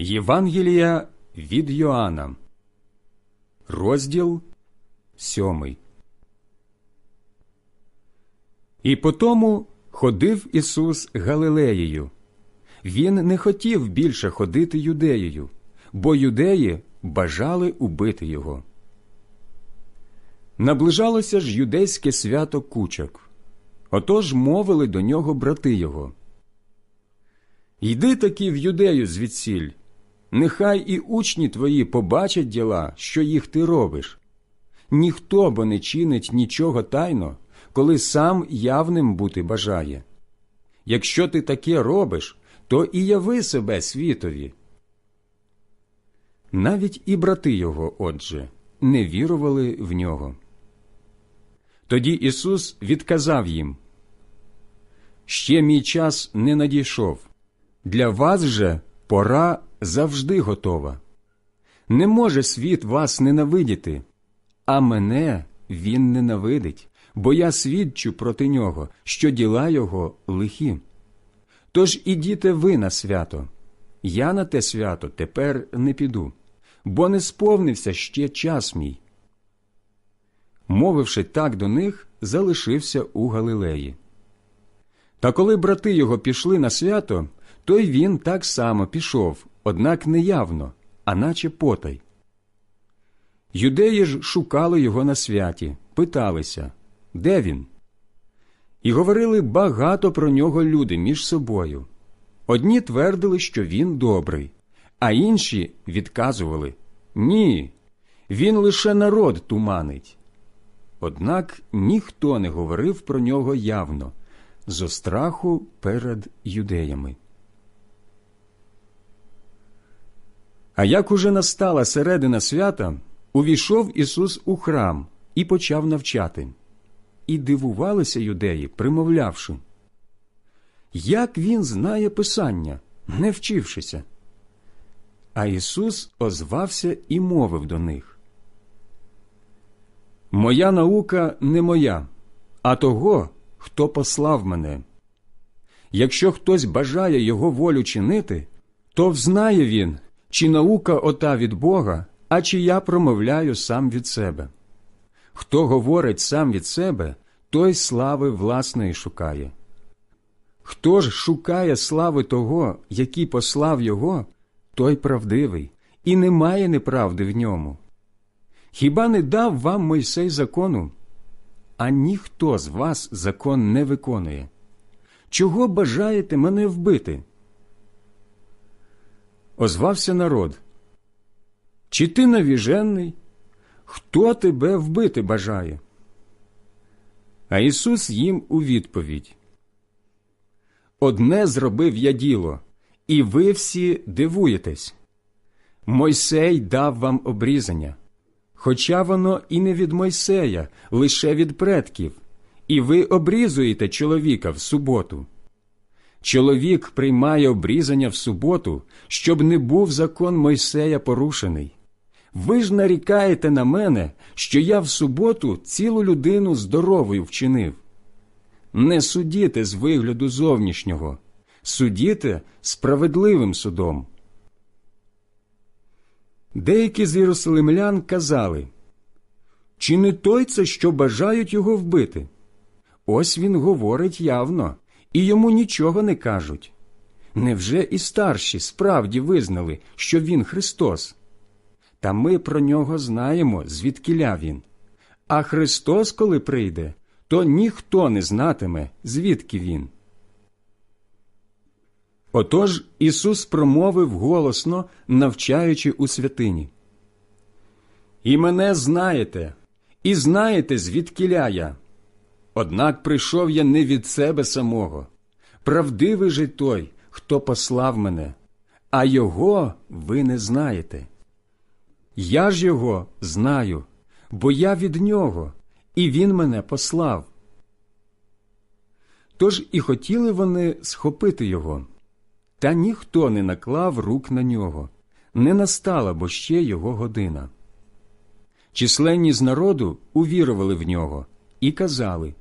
Євангелія від Йоанна, розділ сьомий. І потому ходив Ісус Галилеєю. Він не хотів більше ходити юдеєю, бо юдеї бажали убити його. Наближалося ж юдейське свято кучок. Отож мовили до нього брати його. Йди таки в юдею звідсіль, нехай і учні твої побачать діла, що їх ти робиш. Ніхто бо не чинить нічого тайно, коли сам явним бути бажає. Якщо ти таке робиш, то і яви себе світові. Навіть і брати його, отже, не вірували в нього. Тоді Ісус відказав їм Ще мій час не надійшов. Для вас же пора завжди готова. Не може світ вас ненавидіти, а мене він ненавидить, бо я свідчу проти нього, що діла його лихі. Тож ідіте ви на свято. Я на те свято тепер не піду, бо не сповнився ще час мій. Мовивши так до них, залишився у Галилеї. Та коли брати його пішли на свято, то й він так само пішов, однак не явно, а наче потай. Юдеї ж шукали його на святі, питалися, де він? І говорили багато про нього люди між собою. Одні твердили, що він добрий, а інші відказували Ні, він лише народ туманить. Однак ніхто не говорив про нього явно, зо страху перед юдеями. А як уже настала середина свята, увійшов Ісус у храм і почав навчати. І дивувалися юдеї, примовлявши, як він знає Писання, не вчившися. А Ісус озвався і мовив до них. Моя наука не моя, а того, хто послав мене. Якщо хтось бажає його волю чинити, то взнає він, чи наука ота від Бога, а чи я промовляю сам від себе. Хто говорить сам від себе, той слави власної шукає. Хто ж шукає слави того, який послав його, той правдивий, і немає неправди в ньому. Хіба не дав вам Мойсей закону? А ніхто з вас закон не виконує. Чого бажаєте мене вбити? Озвався народ. Чи ти навіжений? Хто тебе вбити бажає? А Ісус їм у відповідь. Одне зробив я діло, і ви всі дивуєтесь. Мойсей дав вам обрізання, хоча воно і не від Мойсея, лише від предків, і ви обрізуєте чоловіка в суботу. Чоловік приймає обрізання в суботу, щоб не був закон Мойсея порушений. Ви ж нарікаєте на мене, що я в суботу цілу людину здоровою вчинив. Не судіте з вигляду зовнішнього, судіте справедливим судом. Деякі з єрусалимлян казали, чи не той це, що бажають його вбити? Ось він говорить явно, і йому нічого не кажуть. Невже і старші справді визнали, що він Христос? Та ми про нього знаємо, звідкиля він. А Христос, коли прийде, то ніхто не знатиме, звідки він. Отож Ісус промовив голосно, навчаючи у святині. І мене знаєте, і знаєте, звідкиля я. Однак прийшов я не від себе самого. Правдивий же той, хто послав мене, а його ви не знаєте. Я ж його знаю, бо я від нього, і він мене послав. Тож і хотіли вони схопити його, та ніхто не наклав рук на нього, не настала бо ще його година. Численні з народу увірували в нього і казали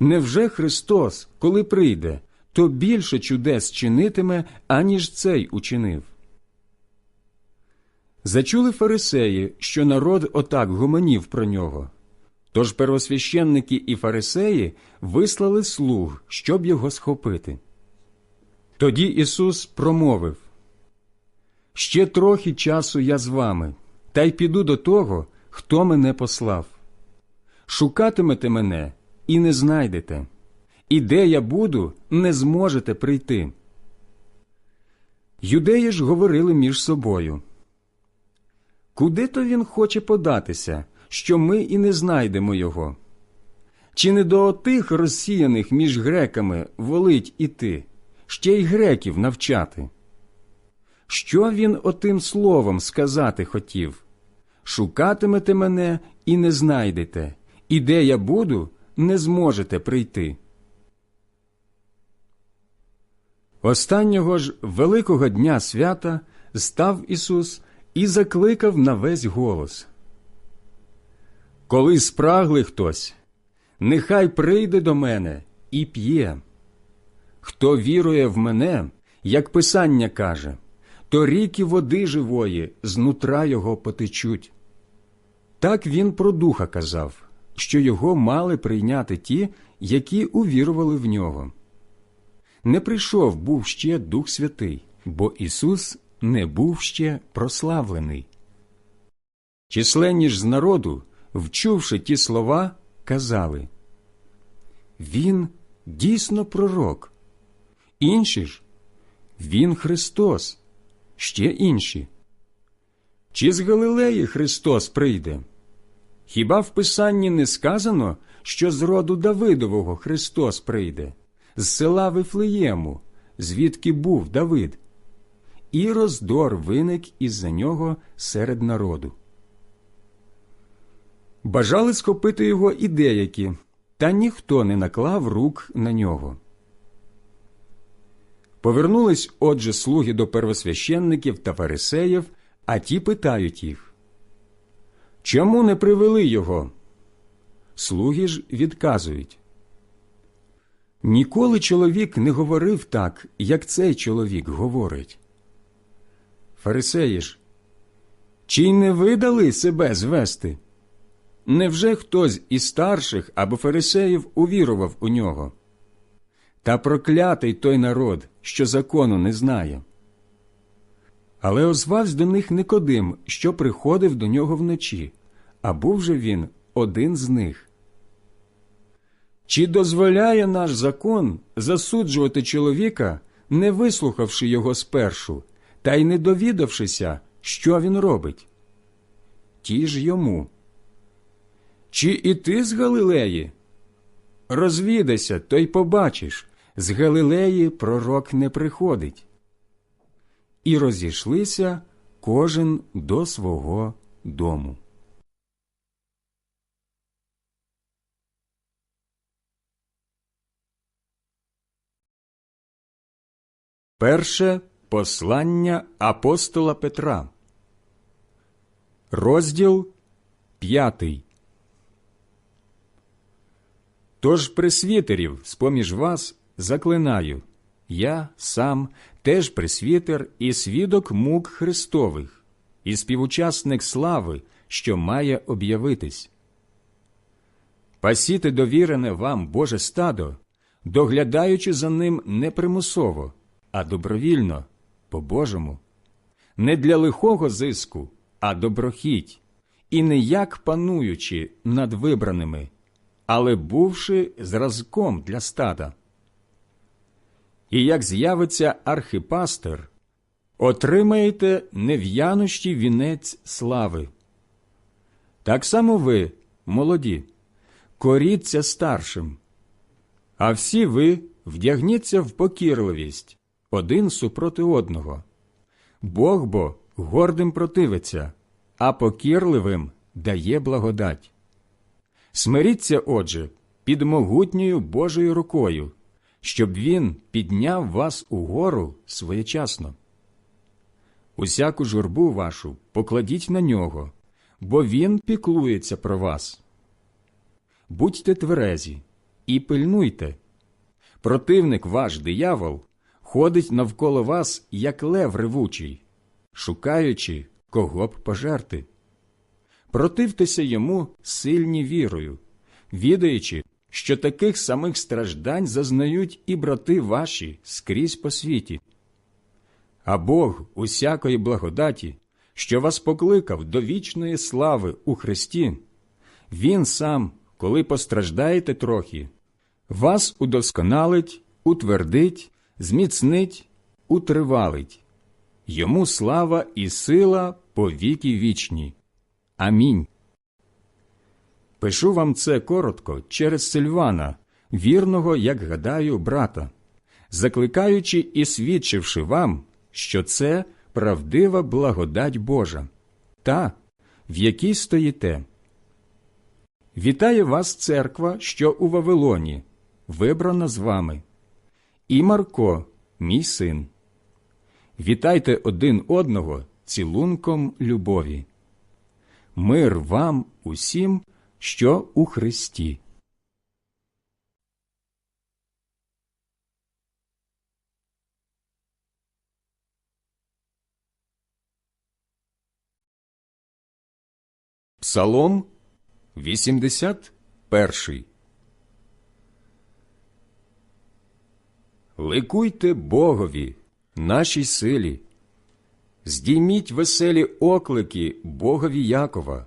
Невже Христос, коли прийде, то більше чудес чинитиме, аніж цей учинив. Зачули фарисеї, що народ отак гомонів про нього. Тож первосвященники і фарисеї вислали слуг, щоб його схопити. Тоді Ісус промовив Ще трохи часу я з вами, та й піду до того, хто мене послав. Шукатимете мене і не знайдете, і де я буду, не зможете прийти. Юдеї ж говорили між собою. Куди то він хоче податися, що ми і не знайдемо його? Чи не до отих розсіяних між греками волить іти, ще й греків навчати? Що він отим словом сказати хотів? Шукатимете мене і не знайдете, і де я буду, не зможете прийти. Останнього ж великого дня свята став Ісус і закликав на весь голос. Коли спрагли хтось, нехай прийде до мене і п'є. Хто вірує в мене, як Писання каже, то ріки води живої знутра його потечуть. Так він про духа казав, що його мали прийняти ті, які увірували в нього. Не прийшов був ще Дух Святий, бо Ісус не був ще прославлений. Численні ж з народу, вчувши ті слова, казали Він дійсно пророк. Інші ж Він Христос, ще інші. Чи з Галилеї Христос прийде? Хіба в Писанні не сказано, що з роду Давидового Христос прийде, з села Вифлеєму, звідки був Давид? І роздор виник із-за нього серед народу. Бажали схопити його і деякі, та ніхто не наклав рук на нього. Повернулись отже слуги до первосвященників та фарисеїв, а ті питають їх Чому не привели його? Слуги ж відказують. Ніколи чоловік не говорив так, як цей чоловік говорить. Фарисеї ж, чи не видали себе звести? Невже хтось із старших або фарисеїв увірував у нього? Та проклятий той народ, що закону не знає. Але озвався до них Никодим, що приходив до нього вночі, а був же він один з них. Чи дозволяє наш закон засуджувати чоловіка, не вислухавши його спершу, та й не довідавшися, що він робить? Ті ж йому. Чи і ти з Галилеї? Розвідайся, то й побачиш, з Галилеї пророк не приходить. І розійшлися кожен до свого дому. Перше послання апостола Петра, розділ п'ятий. Тож пресвітерів з поміж вас заклинаю я сам теж пресвітер і свідок мук Христових, і співучасник слави, що має об'явитись. Пасіте довірене вам Боже стадо, доглядаючи за ним не примусово, а добровільно, по Божому, не для лихого зиску, а доброхіть, і не як пануючи над вибраними, але бувши зразком для стада. І як з'явиться архипастир, отримаєте нев'янощі вінець слави. Так само ви, молоді, коріться старшим, а всі ви вдягніться в покірливість один супроти одного. Бог бо гордим противиться, а покірливим дає благодать. Смиріться, отже, під могутньою Божою рукою, щоб він підняв вас угору своєчасно. Усяку журбу вашу покладіть на нього, бо він піклується про вас. Будьте тверезі і пильнуйте, Противник ваш диявол ходить навколо вас, як лев ревучий, шукаючи, кого б пожерти. Противтеся йому сильні вірою, відаючи, що таких самих страждань зазнають і брати ваші скрізь по світі. А Бог усякої благодаті, що вас покликав до вічної слави у Христі, Він сам, коли постраждаєте трохи, вас удосконалить, утвердить, зміцнить, утривалить. Йому слава і сила по віки вічні. Амінь. Пишу вам це коротко через Сильвана, вірного, як гадаю, брата, закликаючи і свідчивши вам, що це правдива благодать Божа, та, в якій стоїте. Вітає вас церква, що у Вавилоні, вибрана з вами, і Марко, мій син. Вітайте один одного цілунком любові. Мир вам усім, що у Христі. Псалом 81 Ликуйте Богові, нашій силі, здійміть веселі оклики Богові Якова,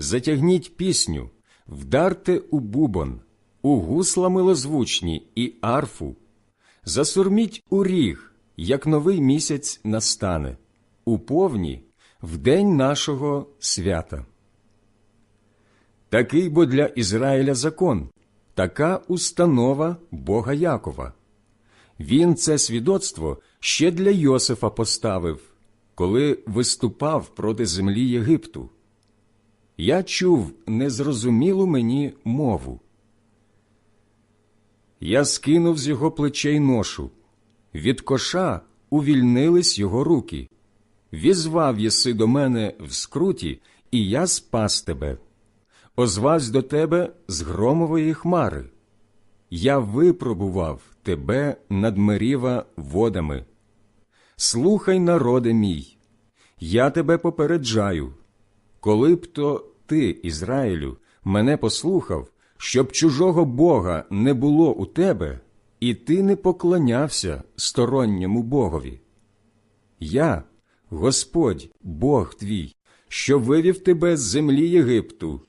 затягніть пісню, вдарте у бубон, у гусла милозвучні і арфу, засурміть у ріг, як новий місяць настане, у повні в день нашого свята. Такий бо для Ізраїля закон, така установа Бога Якова. Він це свідоцтво ще для Йосифа поставив, коли виступав проти землі Єгипту. Я чув незрозумілу мені мову. Я скинув з його плечей ношу, від коша увільнились його руки. Візвав єси до мене в скруті, і я спас тебе. Озвавсь до тебе з громової хмари. Я випробував тебе над меріва водами. Слухай, народе мій, я тебе попереджаю, коли б то ти, Ізраїлю, мене послухав, щоб чужого Бога не було у тебе, і ти не поклонявся сторонньому Богові. Я, Господь, Бог твій, що вивів тебе з землі Єгипту,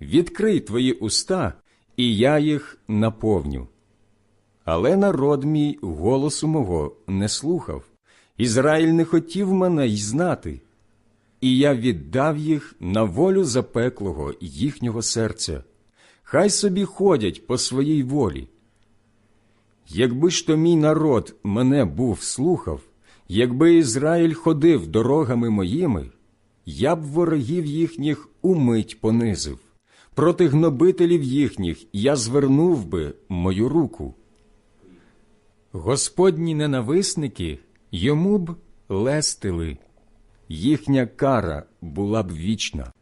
відкрий твої уста, і я їх наповню. Але народ мій голосу мого не слухав, Ізраїль не хотів мене й знати, і я віддав їх на волю запеклого їхнього серця. Хай собі ходять по своїй волі. Якби ж то мій народ мене був слухав, якби Ізраїль ходив дорогами моїми, я б ворогів їхніх умить понизив, проти гнобителів їхніх я звернув би мою руку. Господні ненависники йому б лестили, їхня кара була б вічна.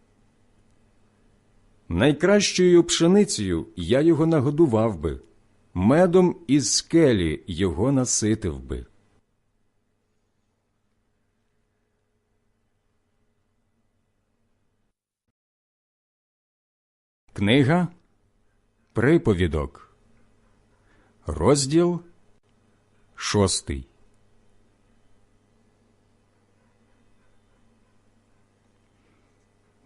Найкращою пшеницею я його нагодував би, медом із скелі його наситив би. Книга Приповідок, розділ шостий.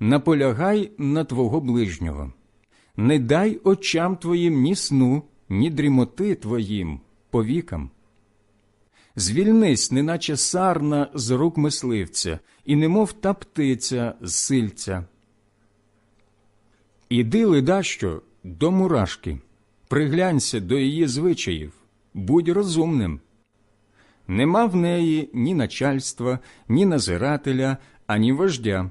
наполягай на твого ближнього, не дай очам твоїм ні сну, ні дрімоти твоїм повікам. Звільнись, неначе сарна з рук мисливця, і немов та птиця з сильця. Іди ледащо до мурашки, приглянься до її звичаїв, будь розумним. Нема в неї ні начальства, ні назирателя, ані вождя.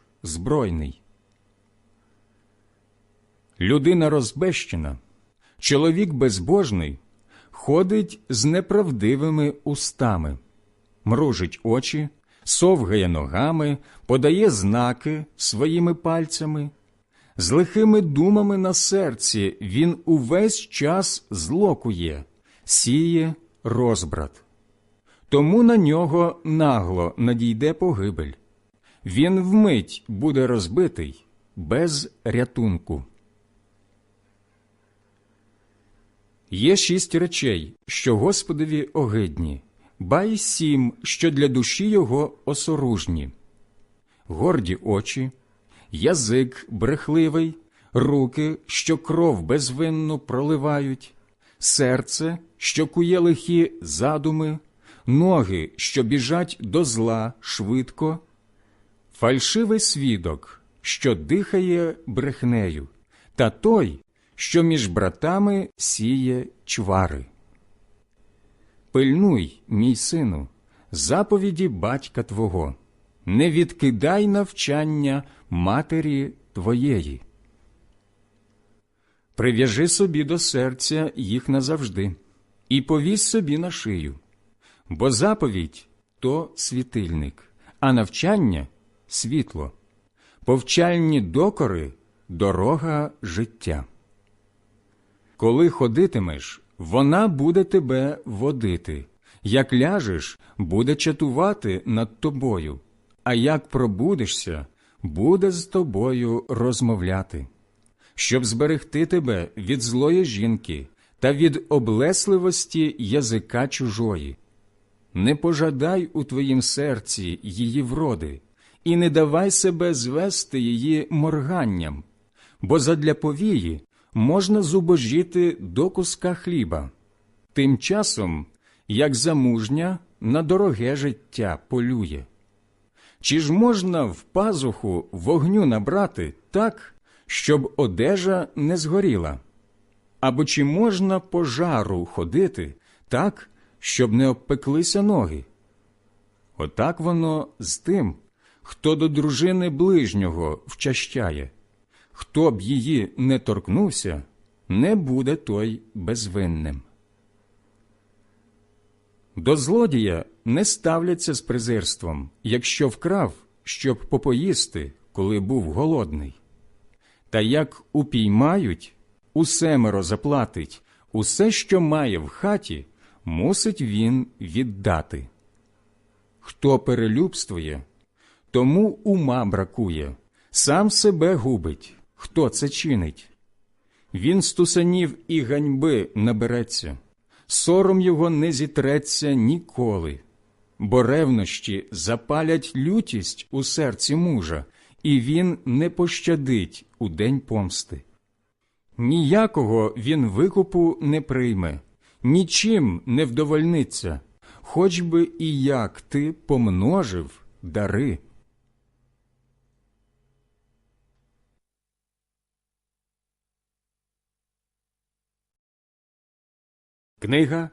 збройний. Людина розбещена, чоловік безбожний ходить з неправдивими устами, мружить очі, совгає ногами, подає знаки своїми пальцями. З лихими думами на серці він увесь час злокує, сіє розбрат. Тому на нього нагло надійде погибель. Він вмить буде розбитий без рятунку. Є шість речей, що Господові огидні, ба й сім, що для душі його осоружні горді очі, язик брехливий, руки, що кров безвинну проливають, серце, що кує лихі задуми, ноги, що біжать до зла швидко, фальшивий свідок, що дихає брехнею, та той, що між братами сіє чвари. Пильнуй, мій сину, заповіді батька твого, не відкидай навчання матері твоєї. Прив'яжи собі до серця їх назавжди, і повісь собі на шию, бо заповідь то світильник, а навчання світло, повчальні докори дорога життя. Коли ходитимеш, вона буде тебе водити, як ляжеш, буде чатувати над тобою, а як пробудешся, буде з тобою розмовляти, щоб зберегти тебе від злої жінки та від облесливості язика чужої. Не пожадай у твоїм серці її вроди, і не давай себе звести її морганням, бо задля повії можна зубожіти до куска хліба, тим часом, як замужня на дороге життя полює. Чи ж можна в пазуху вогню набрати так, щоб одежа не згоріла? Або чи можна по жару ходити так, щоб не обпеклися ноги? Отак воно з тим, хто до дружини ближнього вчащає. Хто б її не торкнувся, не буде той безвинним. До злодія не ставляться з презирством, якщо вкрав, щоб попоїсти, коли був голодний. Та як упіймають, усемеро заплатить, усе, що має в хаті, мусить він віддати. Хто перелюбствує, тому ума бракує, сам себе губить хто це чинить. Він стусанів і ганьби набереться, сором його не зітреться ніколи, бо ревнощі запалять лютість у серці мужа, і він не пощадить у день помсти. Ніякого він викупу не прийме, нічим не вдовольниться, хоч би і як ти помножив дари. Книга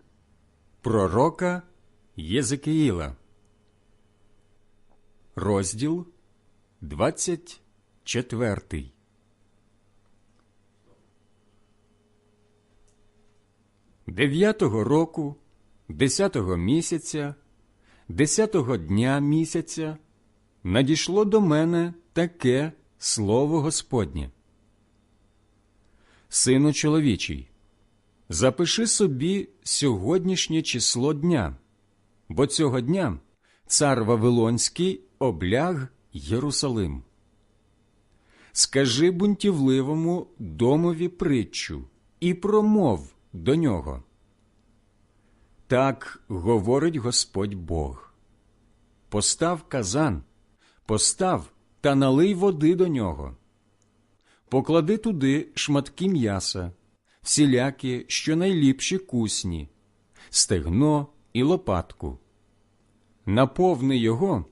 Пророка Єзекиїла, розділ 24 Дев'ятого року, десятого місяця, десятого дня місяця надійшло до мене таке слово Господнє. Сину чоловічий. Запиши собі сьогоднішнє число дня, бо цього дня цар Вавилонський обляг Єрусалим. Скажи бунтівливому домові притчу і промов до нього. Так говорить Господь Бог. Постав казан, постав та налий води до нього. Поклади туди шматки м'яса, всілякі, що найліпші кусні, стегно і лопатку. Наповни його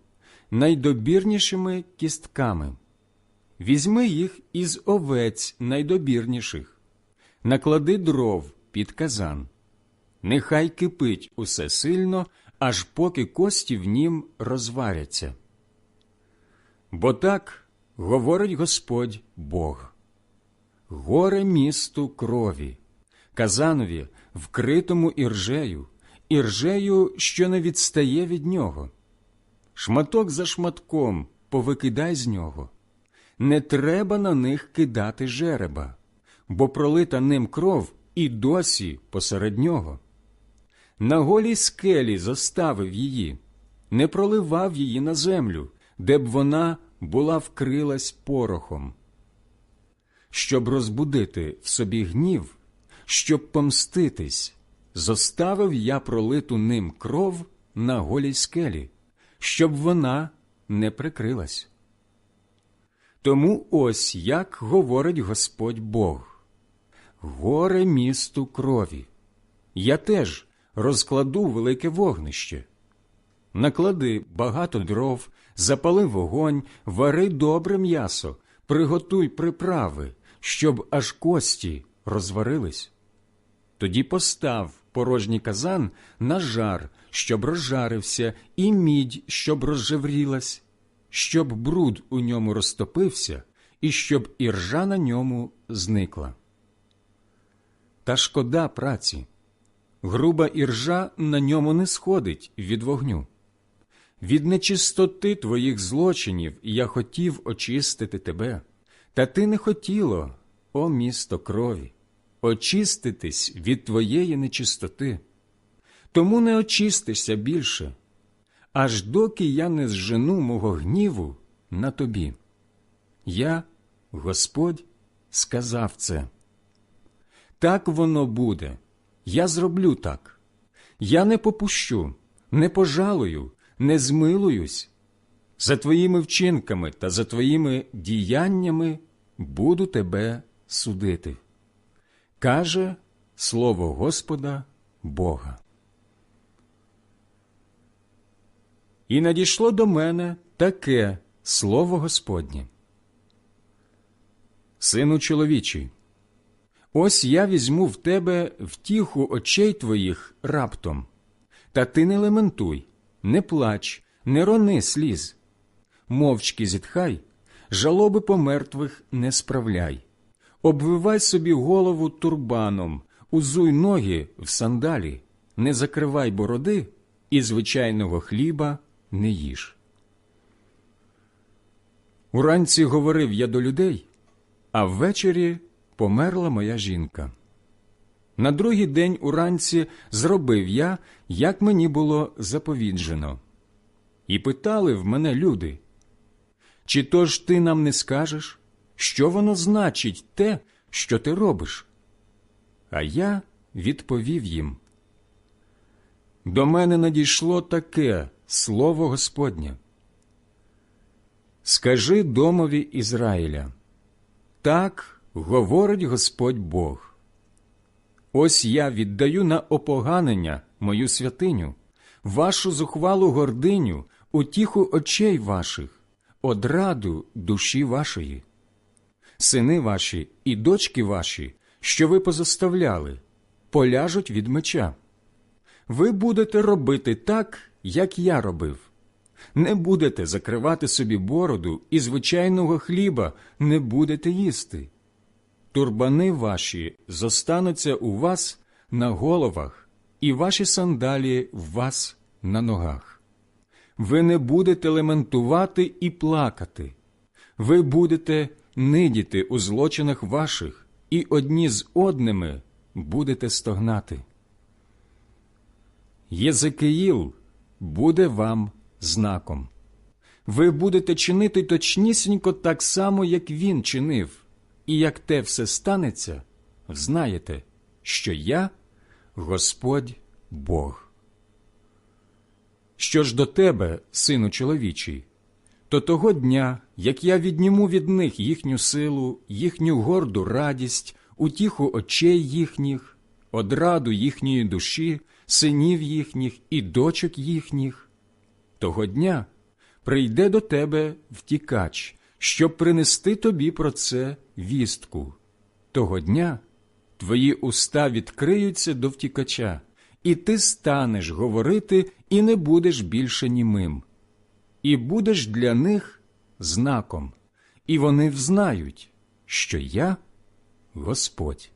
найдобірнішими кістками. Візьми їх із овець найдобірніших, наклади дров під казан. Нехай кипить усе сильно, аж поки кості в нім розваряться. Бо так говорить Господь Бог. Горе місту крові, казанові, вкритому іржею, іржею, що не відстає від нього. Шматок за шматком повикидай з нього. Не треба на них кидати жереба, бо пролита ним кров і досі посеред нього. На голій скелі зоставив її, не проливав її на землю, де б вона була вкрилась порохом. Щоб розбудити в собі гнів, щоб помститись, зоставив я пролиту ним кров на голій скелі, щоб вона не прикрилась. Тому ось як говорить Господь Бог горе місту крові. Я теж розкладу велике вогнище. Наклади багато дров, запали вогонь, вари добре м'ясо, приготуй приправи, щоб аж кості розварились. Тоді постав порожній казан на жар, щоб розжарився, і мідь, щоб розжеврілась, щоб бруд у ньому розтопився, і щоб іржа на ньому зникла. Та шкода праці. Груба іржа на ньому не сходить від вогню. Від нечистоти твоїх злочинів я хотів очистити тебе, та ти не хотіло, о місто крові, очиститись від твоєї нечистоти. Тому не очистишся більше, аж доки я не зжену мого гніву на тобі. Я, Господь, сказав це. Так воно буде. Я зроблю так. Я не попущу, не пожалую, не змилуюсь. За твоїми вчинками та за твоїми діяннями буду тебе судити. Каже слово Господа Бога. І надійшло до мене таке слово Господнє. Сину чоловічий, ось я візьму в тебе втіху очей твоїх раптом, та ти не лементуй, не плач, не рони сліз, мовчки зітхай, жалоби по мертвих не справляй, обвивай собі голову турбаном, узуй ноги в сандалі, не закривай бороди і звичайного хліба не їж. Уранці говорив я до людей, а ввечері померла моя жінка. На другий день уранці зробив я, як мені було заповіджено. І питали в мене люди, чи то ж ти нам не скажеш, що воно значить те, що ти робиш? А я відповів їм. До мене надійшло таке слово Господнє. Скажи домові Ізраїля, так говорить Господь Бог. Ось я віддаю на опоганення мою святиню, вашу зухвалу гординю, утіху очей ваших, одраду душі вашої. Сини ваші і дочки ваші, що ви позоставляли, поляжуть від меча. Ви будете робити так, як я робив. Не будете закривати собі бороду і звичайного хліба не будете їсти. Турбани ваші зостануться у вас на головах, і ваші сандалі в вас на ногах. Ви не будете лементувати і плакати, ви будете нидіти у злочинах ваших, і одні з одними будете стогнати. Єзекиїл буде вам знаком. Ви будете чинити точнісінько так само, як він чинив, і як те все станеться, знаєте, що я Господь Бог. Що ж до тебе, сину чоловічий, то того дня, як я відніму від них їхню силу, їхню горду радість, утіху очей їхніх, одраду їхньої душі, синів їхніх і дочок їхніх, того дня прийде до тебе втікач, щоб принести тобі про це вістку. Того дня твої уста відкриються до втікача, і ти станеш говорити і не будеш більше німим. І будеш для них знаком, і вони взнають, що я Господь.